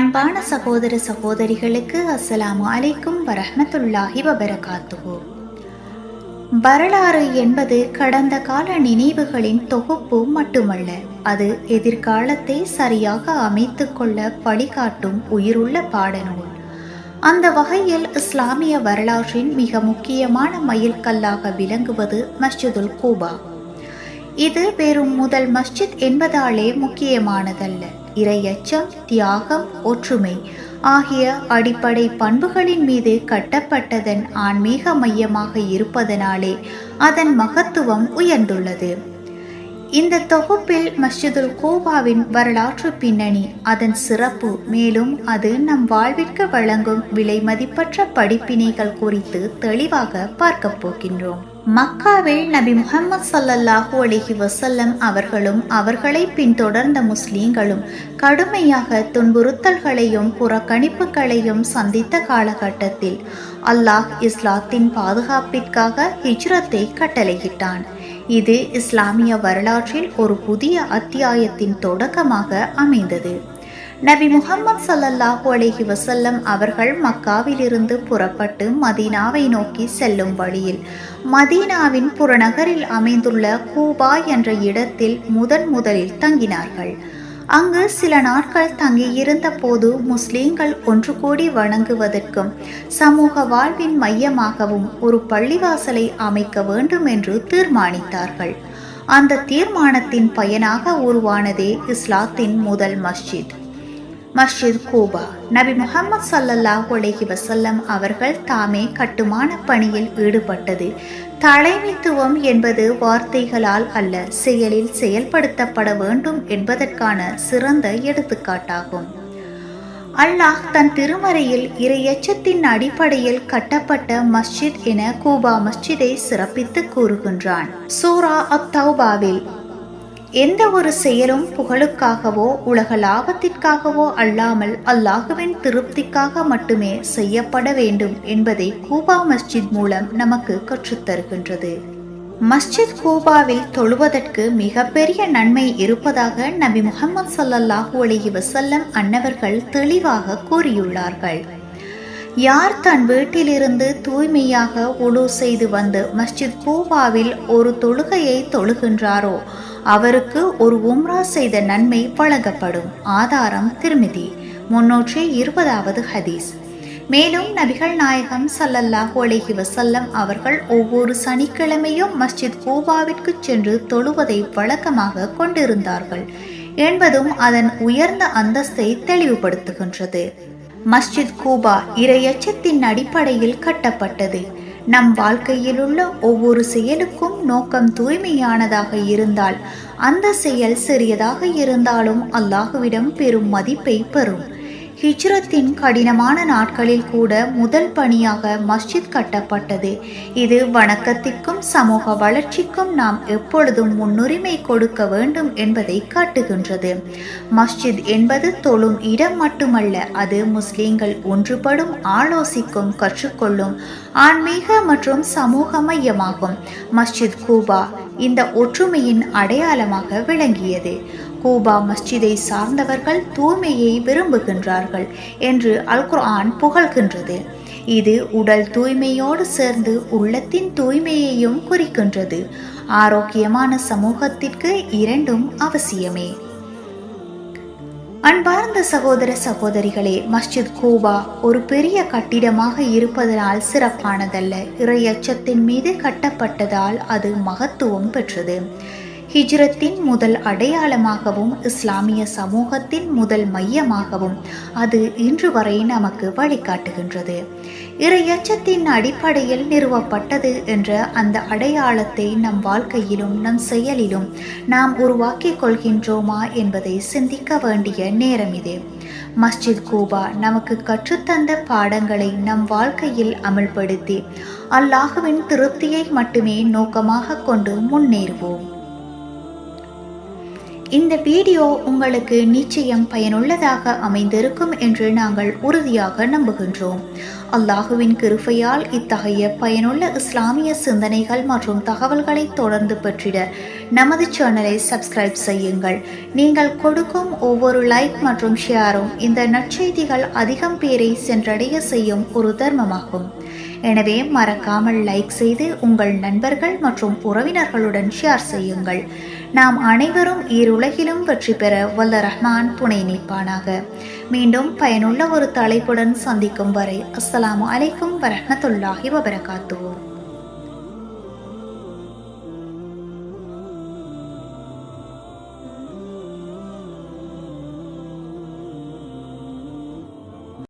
அன்பான சகோதர சகோதரிகளுக்கு அஸ்ஸலாமு அலைக்கும் வரஹமத்துல்லாஹி வபரகாத்துஹு. வரலாறு என்பது கடந்த கால நினைவுகளின் தொகுப்பு மட்டுமல்ல அது எதிர்காலத்தை சரியாக அமைத்து கொள்ள வழிகாட்டும் உயிருள்ள பாடநூல். அந்த வகையில் இஸ்லாமிய வரலாற்றின் மிக முக்கியமான மைல்கல்லாக விளங்குவது மஸ்ஜிதுல் கூபா. இது வெறும் முதல் மஸ்ஜித் என்பதாலே முக்கியமானதல்ல. இரையச்சம் தியாகம் ஒற்றுமை ஆகிய அடிப்படை பண்புகளின் மீது கட்டப்பட்டதன் ஆன்மீக மையமாக இருப்பதனாலே அதன் மகத்துவம் உயர்ந்துள்ளது. இந்த தொகுப்பில் மஸ்ஜிதுல் கோபாவின் வரலாற்று பின்னணி அதன் சிறப்பு மேலும் அது நம் வாழ்விற்கு வழங்கும் விலை மதிப்பற்ற படிப்பினைகள் குறித்து தெளிவாக பார்க்க போகின்றோம். மக்காவில் நபி முகமது சல்லல்லாஹு அலிஹி வசல்லம் அவர்களும் அவர்களை பின்தொடர்ந்த முஸ்லீம்களும் கடுமையாக துன்புறுத்தல்களையும் புறக்கணிப்புகளையும் சந்தித்த காலகட்டத்தில் அல்லாஹ் இஸ்லாத்தின் பாதுகாப்பிற்காக ஹிஜ்ரத்தை கட்டளையிட்டான். இது இஸ்லாமிய வரலாற்றில் ஒரு புதிய அத்தியாயத்தின் தொடக்கமாக அமைந்தது. நபி முகமது சல்லல்லாஹு அலைஹி வசல்லம் அவர்கள் மக்காவிலிருந்து புறப்பட்டு மதீனாவை நோக்கி செல்லும் வழியில் மதீனாவின் புறநகரில் அமைந்துள்ள கூபா என்ற இடத்தில் முதன் முதலில் தங்கினார்கள். அங்கு சில நாட்கள் தங்கியிருந்த போது முஸ்லீம்கள் ஒன்று கூடி வணங்குவதற்கும் சமூக வாழ்வின் மையமாகவும் ஒரு பள்ளிவாசலை அமைக்க வேண்டும் என்று தீர்மானித்தார்கள். அந்த தீர்மானத்தின் பயனாக உருவானதே இஸ்லாத்தின் முதல் மஸ்ஜித். மஸ்ஜித் கூபா. நபி முகமது சல்லல்லாஹ் உலகி வசல்லம் அவர்கள் தாமே கட்டுமான பணியில் ஈடுபட்டது. தலைமைத்துவம் என்பது வார்த்தைகளால் அல்ல செயலில் செயல்படுத்தப்பட வேண்டும் என்பதற்கான சிறந்த எடுத்துக்காட்டாகும். அல்லாஹ் தன் திருமறையில் இரையச்சத்தின் அடிப்படையில் கட்டப்பட்ட மஸ்ஜித் என கூபா மஸ்ஜிதை சிறப்பித்து கூறுகின்றான். சூரா அத்தௌபாவில் எந்த ஒரு செயலும் புகழுக்காகவோ உலக லாபத்திற்காகவோ அல்லாமல் அல்லாஹுவின் திருப்திக்காக மட்டுமே செய்யப்பட வேண்டும் என்பதை கூபா மஸ்ஜித் மூலம் நமக்கு கற்றுத்தருகின்றது. மஸ்ஜித் கூபாவில் தொழுவதற்கு மிகப்பெரிய நன்மை இருப்பதாக நபி முகமது சல்லல்லாஹூ அலஹி வசல்லம் அன்னவர்கள் தெளிவாக கூறியுள்ளார்கள். யார் தன் வீட்டிலிருந்து தூய்மையாக உழு செய்து வந்து மஸ்ஜித் கூபாவில் ஒரு தொழுகையை தொழுகின்றாரோ அவருக்கு ஒரு உம்ரா செய்த நன்மை வழங்கப்படும். ஆதாரம் திருமிதி. முன்னூற்றி இருபதாவது ஹதீஸ். மேலும் நபிகள் நாயகம் சல்லல்லாஹு அலைஹி வசல்லம் அவர்கள் ஒவ்வொரு சனிக்கிழமையும் மஸ்ஜித் கூபாவிற்கு சென்று தொழுவதை வழக்கமாக கொண்டிருந்தார்கள் என்பதும் அதன் உயர்ந்த அந்தஸ்தை தெளிவுபடுத்துகின்றது. மஸ்ஜித் கூபா இரையச்சத்தின் அடிப்படையில் கட்டப்பட்டது. நம் வாழ்க்கையிலுள்ள ஒவ்வொரு செயலுக்கும் நோக்கம் தூய்மையானதாக இருந்தால் அந்த செயல் சிறியதாக இருந்தாலும் அல்லாஹுவிடம் பெரும் மதிப்பை பெறும். ஹிஜ்ரத்தின் கடினமான நாட்களில் கூட முதல் பணியாக மஸ்ஜித் கட்டப்பட்டது. இது வணக்கத்திற்கும் சமூக வளர்ச்சிக்கும் நாம் எப்பொழுதும் முன்னுரிமை கொடுக்க வேண்டும் என்பதை காட்டுகின்றது. மஸ்ஜித் என்பது தொழும் இடம் மட்டுமல்ல அது முஸ்லிம்கள் ஒன்றுபடும் ஆலோசிக்கும் கற்றுக்கொள்ளும் ஆன்மீக மற்றும் சமூக மையமாகும். மஸ்ஜித் கூபா இந்த ஒற்றுமையின் அடையாளமாக விளங்கியது. கூபா மஸ்ஜிதை சார்ந்தவர்கள் தூய்மையை விரும்புகின்றார்கள் என்று அல்குர்ஆன் புகழ்கின்றது. இது உடல் தூய்மையோடு சேர்ந்து உள்ளத்தின் தூய்மையையும் குறிக்கின்றது. ஆரோக்கியமான சமூகத்திற்கு இரண்டும் அவசியமே. அன்பார்ந்த சகோதர சகோதரிகளே மஸ்ஜித் கூபா ஒரு பெரிய கட்டிடமாக இருப்பதனால் சிறப்பானதல்ல. இறையச்சத்தின் மீது கட்டப்பட்டதால் அது மகத்துவம் பெற்றது. ஹிஜ்ரத்தின் முதல் அடையாளமாகவும் இஸ்லாமிய சமூகத்தின் முதல் மையமாகவும் அது இன்று வரை நமக்கு வழிகாட்டுகின்றது. இறையச்சத்தின் அடிப்படையில் நிறுவப்பட்டது என்ற அந்த அடையாளத்தை நம் வாழ்க்கையிலும் நம் செயலிலும் நாம் உருவாக்கிக் கொள்கின்றோமா என்பதை சிந்திக்க வேண்டிய நேரம் இது. மஸ்ஜித் கூபா நமக்கு கற்றுத்தந்த பாடங்களை நம் வாழ்க்கையில் அமல்படுத்தி அல்லாஹுவின் திருப்தியை மட்டுமே நோக்கமாக கொண்டு முன்னேறுவோம். இந்த வீடியோ உங்களுக்கு நிச்சயம் பயனுள்ளதாக அமைந்திருக்கும் என்று நாங்கள் உறுதியாக நம்புகின்றோம். அல்லாஹுவின் கிருபையால் இத்தகைய பயனுள்ள இஸ்லாமிய சிந்தனைகள் மற்றும் தகவல்களை தொடர்ந்து பெற்றிட நமது சேனலை சப்ஸ்கிரைப் செய்யுங்கள். நீங்கள் கொடுக்கும் ஒவ்வொரு லைக் மற்றும் ஷேரும் இந்த நற்செய்திகள் அதிகம் பேரை சென்றடைய செய்யும் ஒரு தர்மமாகும். எனவே மறக்காமல் லைக் செய்து உங்கள் நண்பர்கள் மற்றும் உறவினர்களுடன் ஷேர் செய்யுங்கள். நாம் அனைவரும் ஈருலகிலும் வெற்றி பெற வல்ல ரஹ்மான் துணை நிற்பானாக. மீண்டும் பயனுள்ள ஒரு தலைப்புடன் சந்திக்கும் வரை அஸ்ஸலாமு அலைக்கும் வரமத்துல்லாஹி வபரகாத்துவோம்